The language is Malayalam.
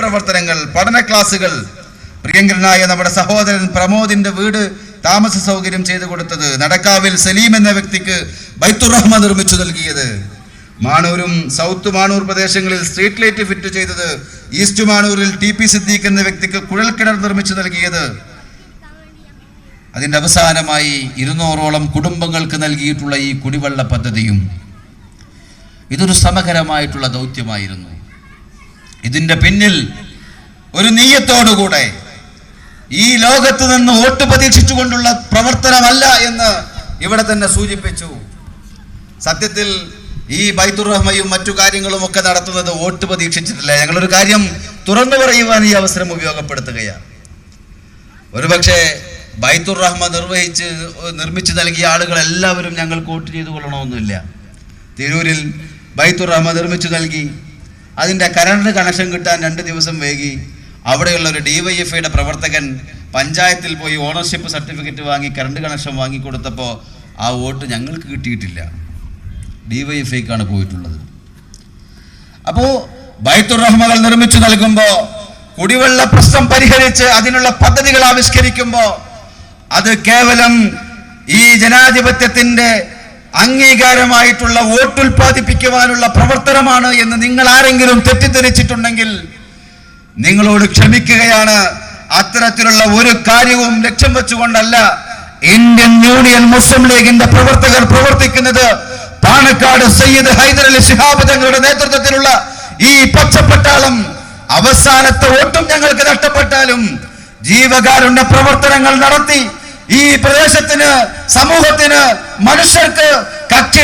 പ്രവർത്തനങ്ങൾ പഠന ക്ലാസുകൾ പ്രിയങ്കരനായ നമ്മുടെ സഹോദരൻ പ്രമോദിന്റെ വീട് താമസ സൗകര്യം ചെയ്തു കൊടുത്തത് നടക്കാവിൽ സലീം എന്ന വ്യക്തിക്ക് ബൈത്തുറഹ്മ നിർമ്മിച്ചു നൽകിയത്. മാണൂരും സൗത്ത് മാണൂർ പ്രദേശങ്ങളിൽ സ്ട്രീറ്റ് ലൈറ്റ് ഫിറ്റ് ചെയ്തത് ഈസ്റ്റ് മാണൂരിൽ ടി പി സിദ്ദീഖ് എന്ന വ്യക്തിക്ക് കുഴൽക്കിണർ നിർമ്മിച്ചു നൽകിയത്. അതിന്റെ അവസാനമായി ഇരുന്നൂറോളം കുടുംബങ്ങൾക്ക് നൽകിയിട്ടുള്ള ഈ കുടിവെള്ള പദ്ധതിയും ഇതൊരു സമകരമായിട്ടുള്ള ദൗത്യമായിരുന്നു. ഇതിന്റെ പിന്നിൽ ഒരു നീയത്തോടുകൂടെ ഈ ലോകത്ത് നിന്ന് വോട്ട് പ്രതീക്ഷിച്ചുകൊണ്ടുള്ള പ്രവർത്തനമല്ല എന്ന് ഇവിടെ തന്നെ സൂചിപ്പിച്ചു. സത്യത്തിൽ ഈ ബൈത്തുറഹ്മയും മറ്റു കാര്യങ്ങളും ഒക്കെ നടത്തുന്നത് വോട്ട് പ്രതീക്ഷിച്ചിട്ടില്ല. ഞങ്ങളൊരു കാര്യം തുറന്നു പറയുവാൻ ഈ അവസരം ഉപയോഗപ്പെടുത്തുകയാണ്. ഒരുപക്ഷെ ബൈത്തുർ റഹ്മ നിർവഹിച്ച് നിർമ്മിച്ചു നൽകിയ ആളുകൾ എല്ലാവരും ഞങ്ങൾക്ക് വോട്ട് ചെയ്തു കൊള്ളണമെന്നില്ല തിരൂരിൽ ബൈത്തുർ റഹ്മ നിർമ്മിച്ചു നൽകി. അതിന്റെ കറണ്ട് കണക്ഷൻ കിട്ടാൻ രണ്ട് ദിവസം വൈകി. അവിടെയുള്ള ഒരു ഡിവൈഎഫ്ഐയുടെ പ്രവർത്തകൻ പഞ്ചായത്തിൽ പോയി ഓണർഷിപ്പ് സർട്ടിഫിക്കറ്റ് വാങ്ങി കറണ്ട് കണക്ഷൻ വാങ്ങി കൊടുത്തപ്പോൾ ആ വോട്ട് ഞങ്ങൾക്ക് കിട്ടിയിട്ടില്ല. ഡിവൈഎഫ്ഐക്കാണ് പോയിട്ടുള്ളത്. അപ്പോൾ ബൈത്തുർ റഹ്മകൾ നിർമ്മിച്ചു നൽകുമ്പോൾ കുടിവെള്ള പ്രശ്നം പരിഹരിച്ച് അതിനുള്ള പദ്ധതികൾ ആവിഷ്കരിക്കുമ്പോൾ അത് കേവലം ഈ ജനാധിപത്യത്തിന്റെ അംഗീകാരമായിട്ടുള്ള വോട്ടുൽപാദിപ്പിക്കുവാനുള്ള പ്രവർത്തനമാണ് എന്ന് നിങ്ങൾ ആരെങ്കിലും തെറ്റിദ്ധരിച്ചിട്ടുണ്ടെങ്കിൽ നിങ്ങളോട് ക്ഷമിക്കുകയാണ്. അത്തരത്തിലുള്ള ഒരു കാര്യവും ലക്ഷ്യം വെച്ചുകൊണ്ടല്ല ഇന്ത്യൻ യൂണിയൻ മുസ്ലിം ലീഗിന്റെ പ്രവർത്തകർ പ്രവർത്തിക്കുന്നത്. പാണക്കാട് സയ്യിദ് ഹൈദരലി ശിഹാബ് തങ്ങളുടെ നേതൃത്വത്തിലുള്ള ഈ പച്ചപ്പട്ടാളം അവസാനത്തെ ഒട്ടും ഞങ്ങൾക്ക് നഷ്ടപ്പെട്ടാലും ജീവകാരുണ്യ പ്രവർത്തനങ്ങൾ നടത്തി ഈ പ്രദേശത്തിന് സമൂഹത്തിന് മനുഷ്യർക്ക് കക്ഷി